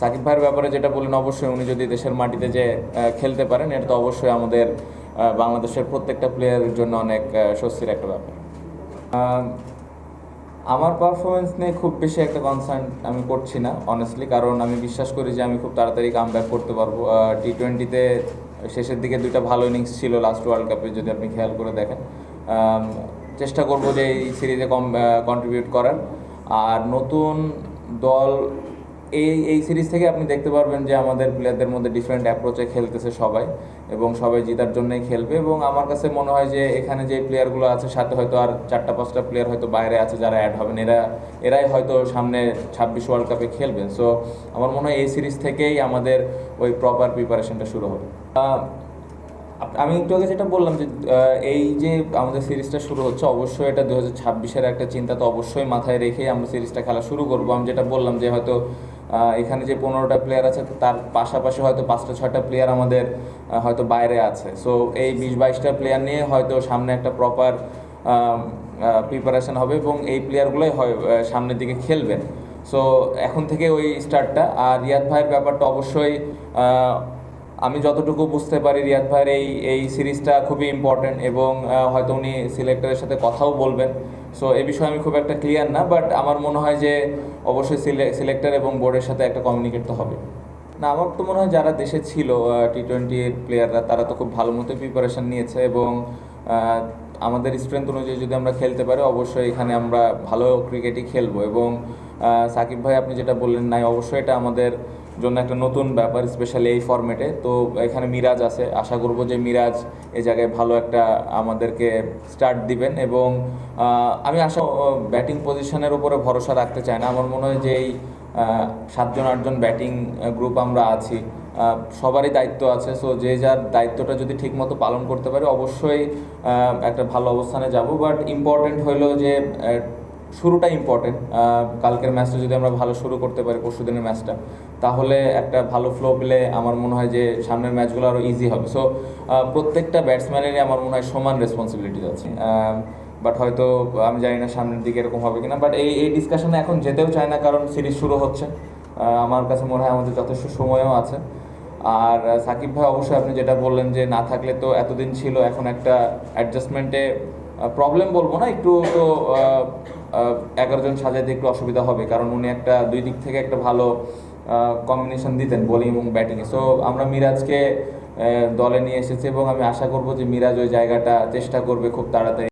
সাকিব ভাইয়ের ব্যাপারে যেটা বললেন, অবশ্যই উনি যদি দেশের মাটিতে যে খেলতে পারেন, এটা তো অবশ্যই আমাদের বাংলাদেশের প্রত্যেকটা প্লেয়ারের জন্য অনেক স্বস্তির একটা ব্যাপার। আমার পারফরমেন্স নিয়ে খুব বেশি একটা কনসার্ন আমি করছি না অনেস্টলি কারণ আমি বিশ্বাস করি যে আমি খুব তাড়াতাড়ি কাম ব্যাক করতে পারব। টি টোয়েন্টিতে শেষের দিকে দুইটা ভালো ইনিংস ছিল লাস্ট ওয়ার্ল্ড কাপে যদি আপনি খেয়াল করে দেখেন। চেষ্টা করব যে এই সিরিজে কম কন্ট্রিবিউট করার। আর নতুন দল এই এই সিরিজ থেকে আপনি দেখতে পারবেন যে আমাদের প্লেয়ারদের মধ্যে ডিফারেন্ট অ্যাপ্রোচে খেলতেছে সবাই এবং সবাই জেতার জন্যই খেলবে এবং আমার কাছে মনে হয় যে এখানে যে প্লেয়ারগুলো আছে, সাথে হয়তো আর চারটা, পাঁচটা প্লেয়ার হয়তো বাইরে আছে যারা অ্যাড হবেন। এরা, এরাই হয়তো সামনে ছাব্বিশ ওয়ার্ল্ড কাপে খেলবেন। সো আমার মনে হয় এই সিরিজ থেকেই আমাদের ওই প্রপার প্রিপারেশনটা শুরু হবে। আমি একটু আগে যেটা বললাম যে এই যে আমাদের সিরিজটা শুরু হচ্ছে, অবশ্যই এটা দু হাজার ছাব্বিশের একটা চিন্তা তো অবশ্যই মাথায় রেখেই আমরা সিরিজটা খেলা শুরু করব। আমি যেটা বললাম যে হয়তো এখানে যে পনেরোটা প্লেয়ার আছে তার পাশাপাশি হয়তো পাঁচটা, ছয়টা প্লেয়ার আমাদের হয়তো বাইরে আছে। সো এই বিশ বাইশটা প্লেয়ার নিয়ে হয়তো সামনে একটা প্রপার প্রিপারেশন হবে এবং এই প্লেয়ারগুলোই হয় সামনের দিকে খেলবেন। সো এখন থেকে ওই স্টার্টটা আর রিয়াদ ভাইয়ের ব্যাপারটা অবশ্যই আমি যতটুকু বুঝতে পারি রিয়াদ ভাইয়ের এই এই সিরিজটা খুবই ইম্পর্টেন্ট এবং হয়তো উনি সিলেক্টরের সাথে কথাও বলবেন। সো এ বিষয়ে আমি খুব একটা ক্লিয়ার না বাট আমার মনে হয় যে অবশ্যই সিলেক্টর এবং বোর্ডের সাথে একটা কমিউনিকেট তো হবে না, আমার তো মনে হয় যারা দেশে ছিল টি টোয়েন্টি প্লেয়াররা তারা তো খুব ভালো মতো প্রিপারেশান নিয়েছে এবং আমাদের স্ট্রেংথ অনুযায়ী যদি আমরা খেলতে পারি, অবশ্যই এখানে আমরা ভালো ক্রিকেটই খেলব। এবং সাকিব ভাই আপনি যেটা বললেন নাই, অবশ্যই এটা আমাদের জন্য একটা নতুন ব্যাপার স্পেশালি এই ফরম্যাটে তো এখানে মিরাজ আছে। আশা করব যে মিরাজ এ জায়গায় ভালো একটা আমাদেরকে স্টার্ট দিবেন। এবং আমি আশা ব্যাটিং পজিশনের উপরে ভরসা রাখতে চাই না। আমার মনে হয় যে এই সাতজন, আটজন ব্যাটিং গ্রুপ আমরা আছি। সবারই দায়িত্ব আছে। সো যে যার দায়িত্বটা যদি ঠিকমতো পালন করতে পারে, অবশ্যই একটা ভালো অবস্থানে যাব। বাট ইম্পর্টেন্ট হলো যে শুরুটা ইম্পর্টেন্ট কালকের ম্যাচটা যদি আমরা ভালো শুরু করতে পারি, পরশু দিনের ম্যাচটা তাহলে একটা ভালো ফ্লো পেলে আমার মনে হয় যে, সামনের ম্যাচগুলো আরও ইজি হবে। সো প্রত্যেকটা ব্যাটসম্যানেরই আমার মনে হয় সমান রেসপন্সিবিলিটিস আছে। বাট হয়তো, আমি জানি না সামনের দিকে এরকম হবে কিনা। বাট এই এই ডিসকাশনে এখন যেতেও চায় না, কারণ সিরিজ শুরু হচ্ছে। আমার কাছে মনে হয় আমাদের যথেষ্ট সময়ও আছে। আর সাকিব ভাই অবশ্যই আপনি যেটা বললেন যে না থাকলে তো এতদিন ছিল, এখন একটা অ্যাডজাস্টমেন্টে প্রবলেম বলব না, একটু তো এগারো জন সাজাইতে একটু অসুবিধা হবে, কারণ উনি একটা দুই দিক থেকে একটা ভালো কম্বিনেশন দিতেন বোলিং এবং ব্যাটিংয়ে সো আমরা মিরাজকে দলে নিয়ে এসেছি এবং আমি আশা করব যে মিরাজ ওই জায়গাটা চেষ্টা করবে খুব তাড়াতাড়ি।